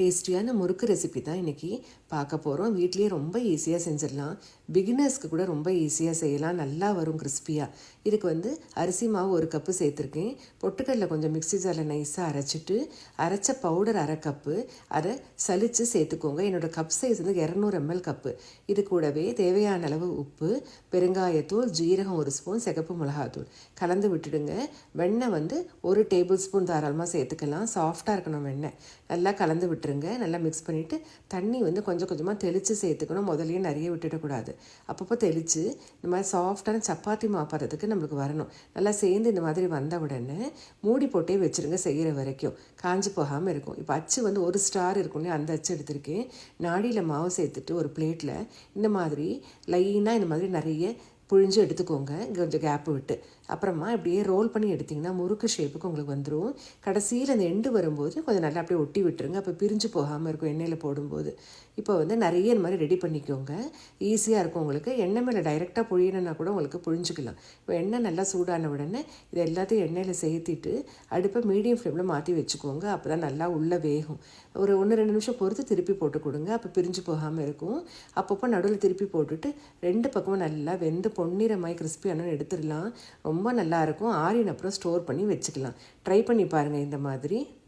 டேஸ்டியான முறுக்கு ரெசிபி தான் இன்றைக்கி பார்க்க போகிறோம் வீட்லேயே ரொம்ப ஈஸியாக செஞ்சிடலாம். பிகினர்ஸ்க்கு கூட ரொம்ப ஈஸியாக செய்யலாம். நல்லா வரும் கிறிஸ்பியாக இதுக்கு வந்து அரிசி மாவு ஒரு கப்பு சேர்த்துருக்கேன். பொட்டுக்கடலை கொஞ்சம் மிக்ஸி ஜாரில் நைஸாக அரைச்சிட்டு அரைச்ச பவுடர் அரை கப்பு அதை சலித்து சேர்த்துக்கோங்க. என்னோடய கப் சைஸ் வந்து இரநூறு எம்எல் கப்பு இது கூடவே தேவையான அளவு உப்பு பெருங்காயத்தூள் ஜீரகம் ஒரு ஸ்பூன் சிகப்பு மிளகாத்தூள். கலந்து விட்டுடுங்க. வெண்ணெய் வந்து ஒரு டேபிள் ஸ்பூன் தாராளமாக சேர்த்துக்கலாம் சாஃப்டாக இருக்கணும் வெண்ணெய். நல்லா கலந்து விட்டுருங்க. நல்லா மிக்ஸ் பண்ணிவிட்டு தண்ணி வந்து கொஞ்சம் கொஞ்சமாக தெளித்து சேர்த்துக்கணும். முதல்லயே நிறைய விட்டுடக்கூடாது அப்பப்போ தெளித்து இந்த மாதிரி சாஃப்டான சப்பாத்தி மாப்பறதுக்கு நம்மளுக்கு வரணும். நல்லா சேர்ந்து இந்த மாதிரி வந்த உடனே மூடி போட்டே வச்சுருங்க செய்கிற வரைக்கும். காஞ்சி போகாமல் இருக்கும். இப்போ அச்சு வந்து ஒரு ஸ்டார் இருக்கும்னே அந்த அச்சு எடுத்திருக்கேன். நாடியில் மாவு சேர்த்துட்டு ஒரு பிளேட்டில் இந்த மாதிரி லைனாக இந்த மாதிரி நிறைய புழிஞ்சு எடுத்துக்கோங்க. கொஞ்சம் கேப்பு விட்டு. அப்புறமா இப்படியே ரோல் பண்ணி எடுத்திங்கன்னா முறுக்கு ஷேப்புக்கு உங்களுக்கு வந்துடும் கடைசியில் அந்த எண்டு வரும்போது கொஞ்சம் நல்லா அப்படியே ஒட்டி விட்டுருங்க. அப்போ பிரிஞ்சு போகாமல் இருக்கும் எண்ணெயில் போடும்போது. இப்போ வந்து நிறைய இந்த மாதிரி ரெடி பண்ணிக்கோங்க. ஈஸியாக இருக்கும் உங்களுக்கு. எண்ணெய் மேலே டைரெக்டாக புழியணுன்னா கூட உங்களுக்கு புழிஞ்சிக்கலாம். இப்போ எண்ணெய் நல்லா சூடான உடனே இது எல்லாத்தையும் எண்ணெயில் சேர்த்திட்டு அடுப்பை மீடியம் ஃப்ளேமில் மாற்றி வச்சுக்கோங்க. அப்போ தான் நல்லா உள்ளே வேகும். ஒரு ஒன்று ரெண்டு நிமிஷம் பொறுத்து திருப்பி போட்டு கொடுங்க. அப்போ பிரிஞ்சு போகாமல் இருக்கும். அப்பப்போ நடுவில் திருப்பி போட்டுட்டு ரெண்டு பக்கமும் நல்லா வெந்து பொன்னிறமாய் கிறிஸ்பியான எடுத்துடலாம். ரொம்ப நல்லாயிருக்கும் ஆறின அப்புறம் ஸ்டோர் பண்ணி வச்சுக்கலாம். ட்ரை பண்ணி பாருங்கள் இந்த மாதிரி.